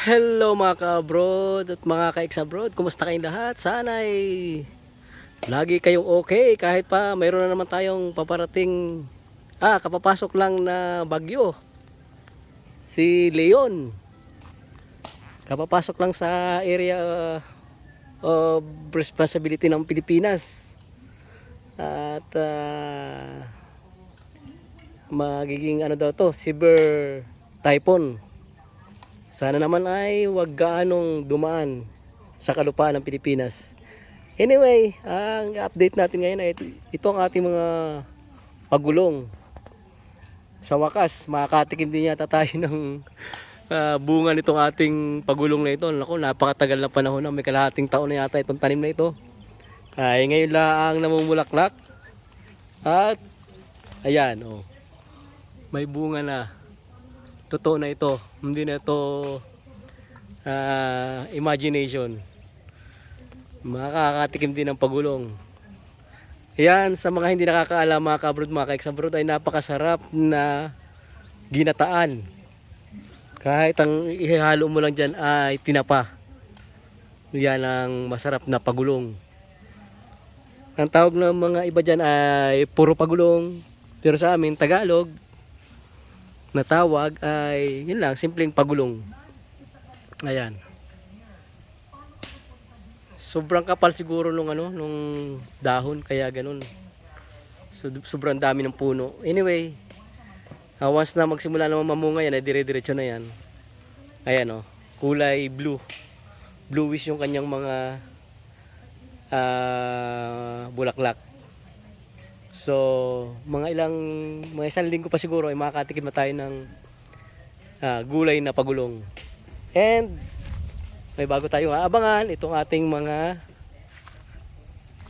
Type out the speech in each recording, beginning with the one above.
Hello mga ka-abroad at mga ka-ex-abroad. Kumusta kayong lahat? Sana ay lagi kayong okay kahit pa mayroon na naman tayong paparating ah, kapapasok lang na bagyo. Si Leon. Kapapasok lang sa area uh, of responsibility ng Pilipinas. At ah, magiging ano daw to, severe typhoon. Sana naman ay wag gaanong dumaan sa kalupaan ng Pilipinas. Anyway, ang update natin ngayon ay ito ang ating mga pagulong. Sa wakas, makakatikim din yata tayo ng ah, bunga nitong ating pagulong na ito. Naku, napakatagal na panahon na. May kalahating taon na yata itong tanim na ito. Ay, ngayon lang namumulaklak. At, ayan, oh. May bunga na totoo na ito. Hindi na ito ah, imagination. Makakatikim din ng pagulong. Yan, sa mga hindi nakakaalam mga kabrod, mga ka-ex-abroad ay napakasarap na ginataan. Kahit ang ihalo mo lang dyan ay tinapa. Yan ang masarap na pagulong. Ang tawag ng mga iba dyan ay puro pagulong. Pero sa amin, Tagalog, na tawag ay yun lang, simpleng pagulong. Ayan. Sobrang kapal siguro nung ano, nung dahon kaya ganun. So, sobrang dami ng puno. Anyway, ah, once na magsimula naman mamunga yan, ay dire-diretso na yan. Ayan oh, kulay blue. Bluish yung kanyang mga ah, bulaklak. So, mga ilang, mga isang linggo pa siguro ay makakatikim na tayo ng ah, gulay na pagulong. And, may bago tayong aabangan, itong ating mga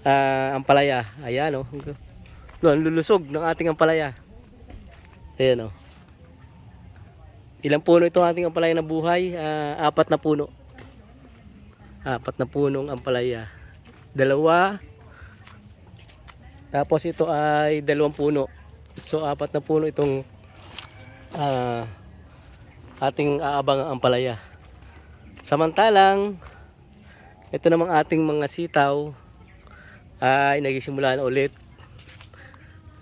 ah, ampalaya. Ayan o. Oh. Lulusog ng ating ampalaya. Ayan o. Oh. Ilang puno itong ating ampalaya na buhay? Ah, apat na puno. Apat na punong ampalaya. Dalawa, tapos ito ay dalawang puno. So apat na puno itong ah, ating aabang ang palaya. Samantalang ito namang ating mga sitaw ay nagisimula na ulit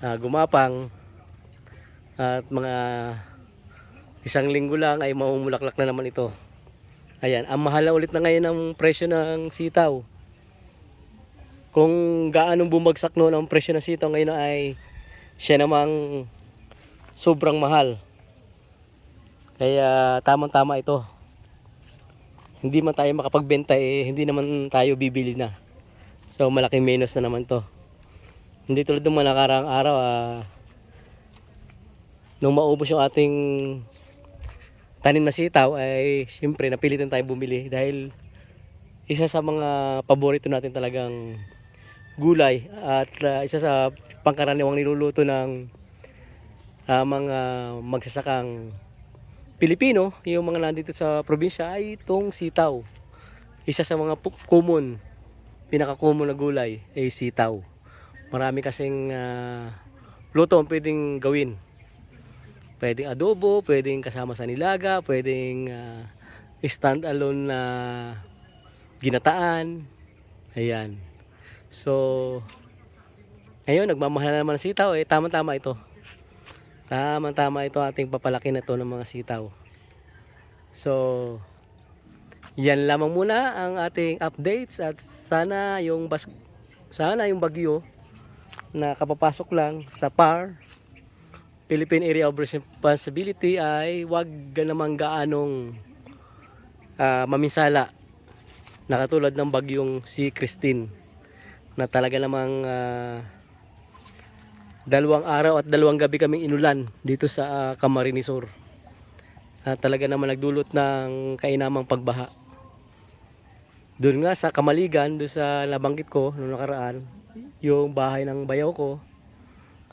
ah, gumapang at mga isang linggo lang ay mamumulaklak na naman ito. Ayan, ang mahal na ulit na ngayon ang presyo ng sitaw kung gaano bumagsak noon ang presyo ng sitaw ngayon ay siya namang sobrang mahal. Kaya tamang-tama ito. Hindi man tayo makapagbenta eh, hindi naman tayo bibili na. So malaking minus na naman to. Hindi tulad ng mga nakaraang araw ah, nung maubos yung ating tanim na sitaw ay siyempre napilitan tayo bumili dahil isa sa mga paborito natin talagang gulay at uh, isa sa pangkaraniwang niluluto ng uh, mga magsasakang Pilipino, yung mga nandito sa probinsya ay itong sitaw. Isa sa mga common, pinaka-common na gulay ay sitaw. Marami kasing uh, luto ang pwedeng gawin. Pwedeng adobo, pwedeng kasama sa nilaga, pwedeng uh, stand alone na ginataan. Ayan. So, ngayon, nagmamahal na naman ng sitaw. Eh, tama-tama ito. Tama-tama ito ating papalaki na ito ng mga sitaw. So, yan lamang muna ang ating updates at sana yung bas sana yung bagyo na kapapasok lang sa PAR Philippine Area of Responsibility ay wag namang gaanong ah, maminsala na katulad ng bagyong si Christine na talaga namang ah, dalawang araw at dalawang gabi kaming inulan dito sa ah, Camarines Sur. At talaga naman nagdulot ng kainamang pagbaha. Doon nga sa Kamaligan, doon sa nabanggit ko noong nakaraan, yung bahay ng bayaw ko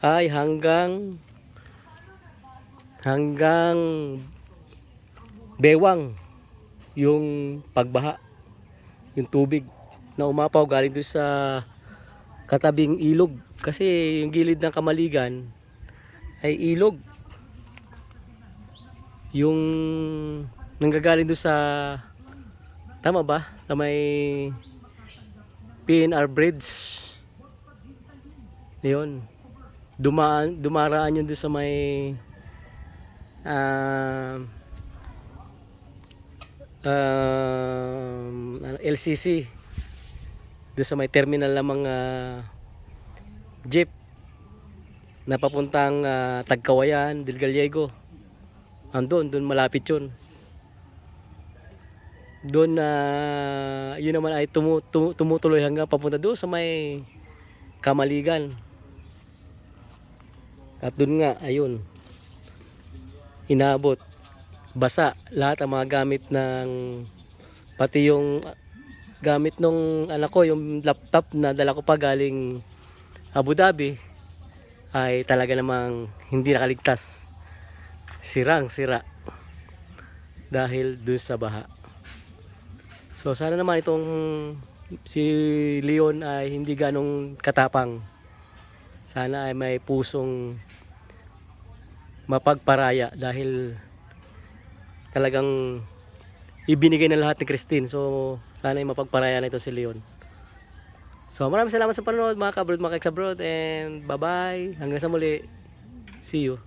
ay hanggang hanggang bewang yung pagbaha yung tubig na umapaw galing doon sa katabing ilog kasi yung gilid ng kamaligan ay ilog yung nanggagaling doon sa tama ba? Sa may PNR Bridge. Yun. Dumaan, dumaraan yun doon sa may ah um, ano, LCC doon sa may terminal ng mga jeep na papuntang ah, Tagkawayan, Del Gallego. Andun, doon malapit yun. Doon na yun naman ay tumu, tumu- tumutuloy hanggang papunta doon sa may Kamaligan. At doon nga, ayun, inabot, basa, lahat ang mga gamit ng, pati yung gamit nung anak ko, yung laptop na dala ko pa galing Abu Dhabi, ay talaga namang hindi nakaligtas. Sirang sira. Dahil dun sa baha. So sana naman itong si Leon ay hindi ganong katapang. Sana ay may pusong mapagparaya dahil talagang ibinigay na lahat ni Christine. So sana ay mapagparaya na ito si Leon. So maraming salamat sa panonood mga kabrod, mga keks abroad and bye bye. Hanggang sa muli. See you.